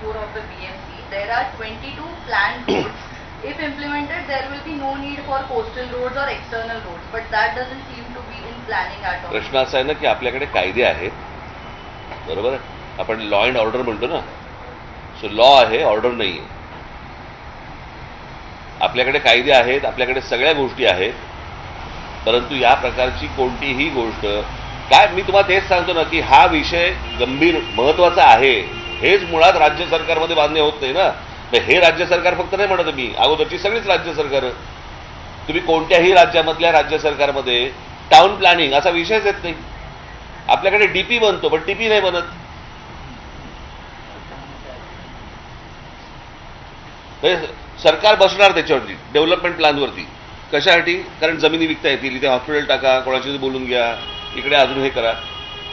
24 of the BMC, there are 22 planned roads. If implemented, there will be no need for coastal roads or external roads, but that doesn't seem to be in planning at all. प्रश्न असा आहे ना की आपल्याकडे कायदे आहेत. बरोबर आहे? आपण लॉ अँड ऑर्डर म्हणतो ना. सो लॉ आहे ऑर्डर नाही आहे आपल्याकडे कायदे आहेत आपल्याकडे सगळ्या गोष्टी आहेत. परंतु या प्रकारची कोणतीही गोष्ट काय मी तुम्हाला तेच सांगतो ना की हा विषय गंभीर महत्त्वाचा आहे. हेच मुळात राज्य सरकारमध्ये बांधणे होत नाही ना. तर हे राज्य सरकार फक्त नाही म्हणत मी. अगोदरची सगळीच राज्य सरकार. तुम्ही कोणत्याही राज्यामधल्या राज्य सरकारमध्ये टाउन प्लॅनिंग असा विषयच येत नाही. आपल्याकडे डीपी बनतो पण टीपी नाही बनत. हे सरकार बसणार त्याच्यावरती डेव्हलपमेंट प्लॅनवरती कशासाठी? कारण जमिनी विकता येतील इथे हॉस्पिटल टाका कोणाशी बोलून घ्या इकडे अजून हे करा.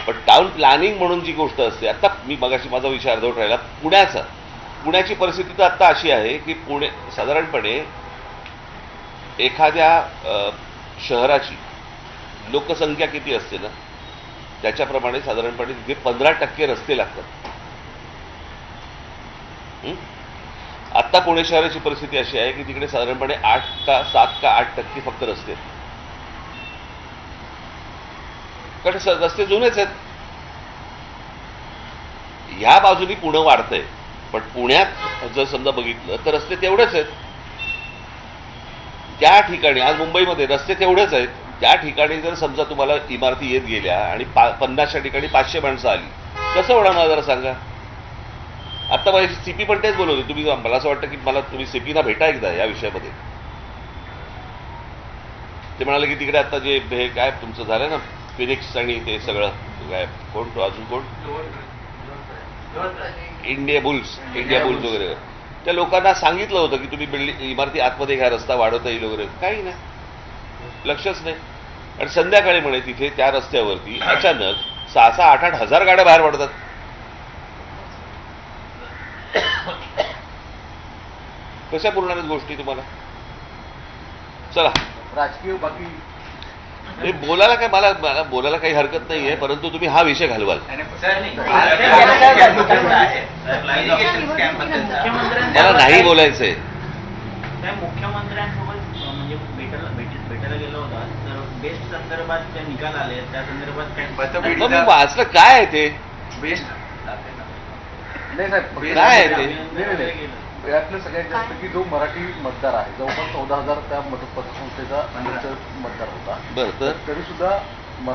पण टाउन प्लॅनिंग म्हणून जी गोष्ट असते आता मी मगाशी माझा विषय अर्धवट राहिला पुण्याचा. पुण्याची परिस्थिती तर आता अशी आहे की पुणे साधारणपणे एखाद्या शहराची लोकसंख्या किती असते ना त्याच्याप्रमाणे साधारणपणे तिथे पंधरा टक्के रस्ते लागतात. आत्ता पुणे शहराची परिस्थिती अशी आहे की तिकडे साधारणपणे आठ का सात का आठ टक्के फक्त रस्ते आहेत. कारण रस्ते जुनेच आहेत. ह्या बाजूनी पुणं वाढतंय. पण पुण्यात जर समजा बघितलं तर रस्ते तेवढेच आहेत. त्या ठिकाणी आज मुंबईमध्ये रस्ते तेवढेच आहेत. त्या ठिकाणी जर समजा तुम्हाला इमारती येत गेल्या आणि पा पन्नासच्या ठिकाणी पाचशे माणसं आली कसं होणार मला जरा सांगा? आता माझी सीपी पण तेच बोलत तुम्ही मला असं वाटतं की मला तुम्ही सीपीना भेटा एकदा या विषयामध्ये. ते म्हणाले की तिकडे आता जे हे काय तुमचं झालं ना फिनिक्स आणि ते सगळं काय कोण तो अजून कोण? इंडिया बुल्स इंडिया बुल्स वगैरे. त्या लोकांना सांगितलं होतं की तुम्ही बिल्डिंग इमारती आतमध्ये घ्या रस्ता वाढवता येईल वगैरे. काही नाही. लक्षच नाही. आणि संध्याकाळी म्हणे तिथे त्या रस्त्यावरती अचानक सहा सहा आठ आठ हजार गाड्या बाहेर पडतात. कशा पुरणार गोष्टी तुम्हाला? चला. राजकीय बाकी हे बोलायला काय मला मला बोलायला काही हरकत नाहीये परंतु तुम्ही हा विषय घालवाल मला नाही बोलायचंय त्या मुख्यमंत्र्यांसोबत म्हणजे भेटायला भेट- भेटायला गेलो होता तर बेस्ट संदर्भात जे निकाल आले त्या संदर्भात काय वाचलं काय आहे ते बेस्ट नाही साहेब काय आहे ते? यातलं सगळ्यात जास्त की जो मराठी मतदार आहे जवळपास चौदा हजार त्या मत पतसंस्थेचा मतदार होता. बरं तर? तरी सुद्धा मराठी